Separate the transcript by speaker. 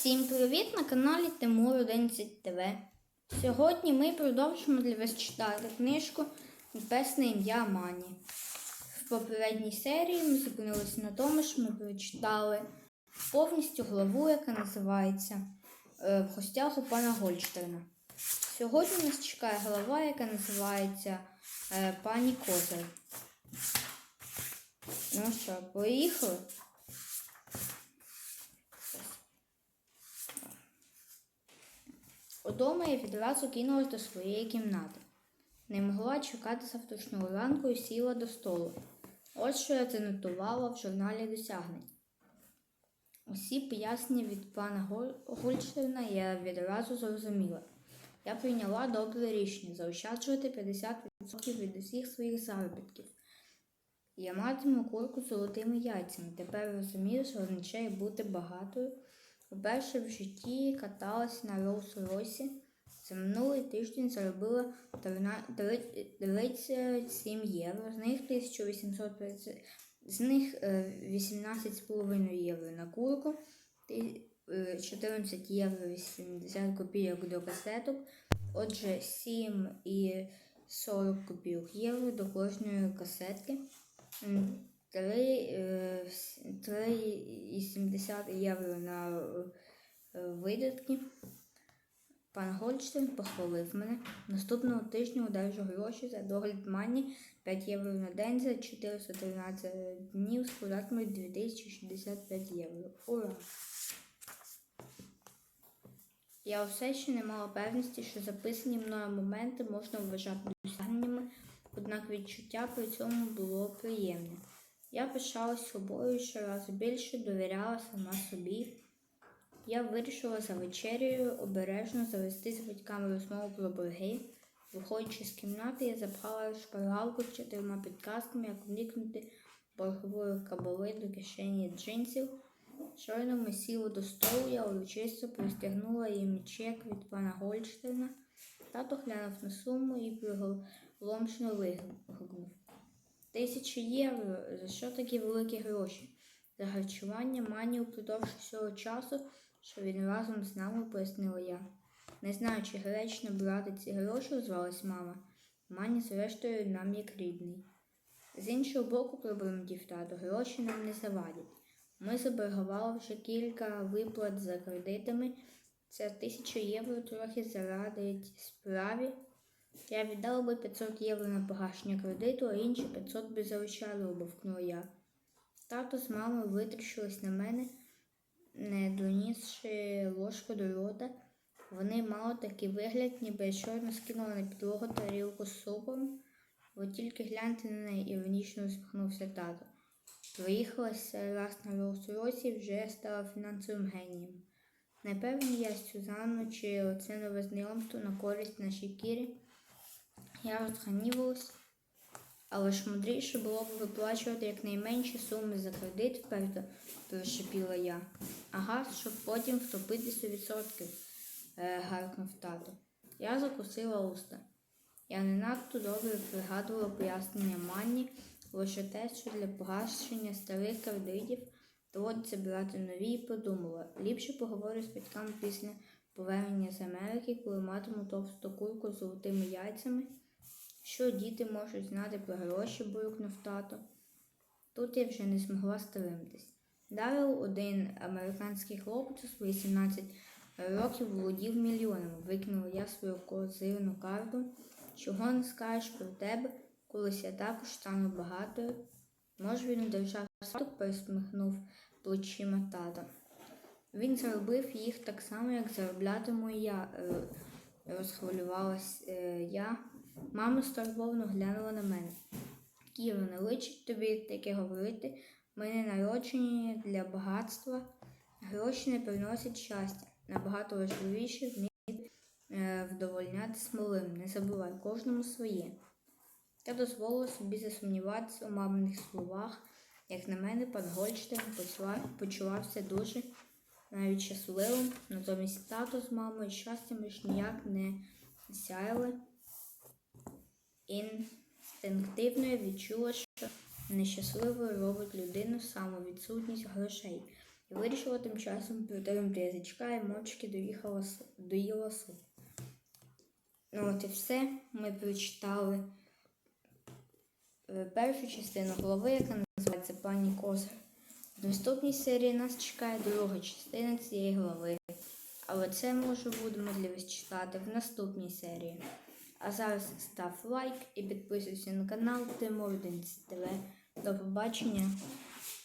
Speaker 1: Всім привіт на каналі Тимур 11 ТВ. Сьогодні ми продовжимо для вас читати книжку Небесне ім'я Мані. В попередній серії ми зупинилися на тому, що ми прочитали повністю главу, яка називається е, В гостях у пана Гольштерна. Сьогодні нас чекає глава, яка називається е, Пані Козир. Ну що, поїхали? Удома я відразу кинулась до своєї кімнати. Не могла чекати завтрашнього ранку і сіла до столу. Ось що я занотувала в журналі досягнень. Усі пояснення від пана Гольштейна я відразу зрозуміла. Я прийняла добре рішення заощаджувати 50% від усіх своїх заробітків. Я матиму курку золотими яйцями. Тепер розумію, що означає бути багатою. Вперше в житті каталася на Роуз-Ройсі. За минулий тиждень заробила 37 євро, з них 1850, з них е, 18,5 євро на курку, е, 14 євро 80 копійок до касеток, отже 7 і 40 копійок євро до кожної касетки. М, три, е, с- 3,70 євро на е, видатки. Пан Гольштейн похвалив мене. Наступного тижня одержу гроші за догляд мані 5 євро на день за 413 днів складатимуть 2065 євро. Ура! Я все ще не мала певності, що записані мною моменти можна вважати досягненнями, однак відчуття при цьому було приємне. Я пишалась собою щоразу більше довіряла сама собі. Я вирішила за вечерею обережно завести з батьками розмову про борги. Виходячи з кімнати, я запхала шпаргалку з чотирма підказками, як уникнути боргової кабали до кишені джинсів. Щойно ми сіли до столу, я урочисто пристягнула їм чек від пана Гольштейна. Тато глянув на суму і приголомшено вигукнув. Тисячі євро. За що такі великі гроші? За харчування мані упродовж всього часу, що він разом з нами, пояснила я. Не знаю, чи гречно брати ці гроші, озвалась мама. Мані, зрештою, нам як рідний. З іншого боку, пробормотів тато, гроші нам не завадять. Ми заборгували вже кілька виплат за кредитами. Це тисяча євро трохи зарадить справі. Я віддала би 500 євро на погашення кредиту, а інші 500 би залишали, обовкнула я. Тато з мамою витріщились на мене, не донісши ложку до рота. Вони мали такий вигляд, ніби щойно скинула на підлогу тарілку з супом. Ви тільки гляньте на неї, іронічно усміхнувся тато. Приїхалася раз на Роллс-Ройсі і вже стала фінансовим генієм. Не певний я Сюзанну, чи оце нове знайомство на користь нашій кірі. Я розганівалась, але ж мудріше було б виплачувати якнайменші суми за кредит, вперто прошепіла я. Ага, щоб потім втопитися відсотків, е, гаркнув тато. Я закусила уста. Я не надто добре пригадувала пояснення Манні, лише те, що для погашення старих кредитів доводиться брати нові, і подумала. Ліпше поговорю з батьками після повернення з Америки, коли матиму товсту курку з золотими яйцями. Що діти можуть знати про гроші, буркнув тато. Тут я вже не змогла стриматись. Дарил один американський хлопець у свої 17 років володів мільйонами. Викинула я свою козирну карту. Чого не скажеш про тебе, колись я також стану багатою? Може, він одержав статок, пересміхнув плечима тата. Він заробив їх так само, як зароблятиму я, е, розхвилювалась е, я. Мама стурбовано глянула на мене. Кіро, не личить тобі таке говорити. Ми не народжені для багатства. Гроші не приносять щастя. Набагато важливіше вміти е, вдовольняти смолим. Не забувай кожному своє. Я дозволила собі засумніватися у маминих словах. Як на мене, пан Гольштейн почувався дуже навіть щасливим, натомість тато з мамою щастям лиш ніяк не сяяли. Інстинктивно я відчула, що нещасливою робить людину самовідсутність грошей. і вирішила тим часом перетримати язичка і мовчки доїхала доїла суп. Ну от і все. Ми прочитали е, першу частину голови, яка називається Пані Козир. В наступній серії нас чекає друга частина цієї глави. Але це ми вже будемо для вас читати в наступній серії. А зараз став лайк і підписуйся на канал Тимурденс ТВ. До побачення.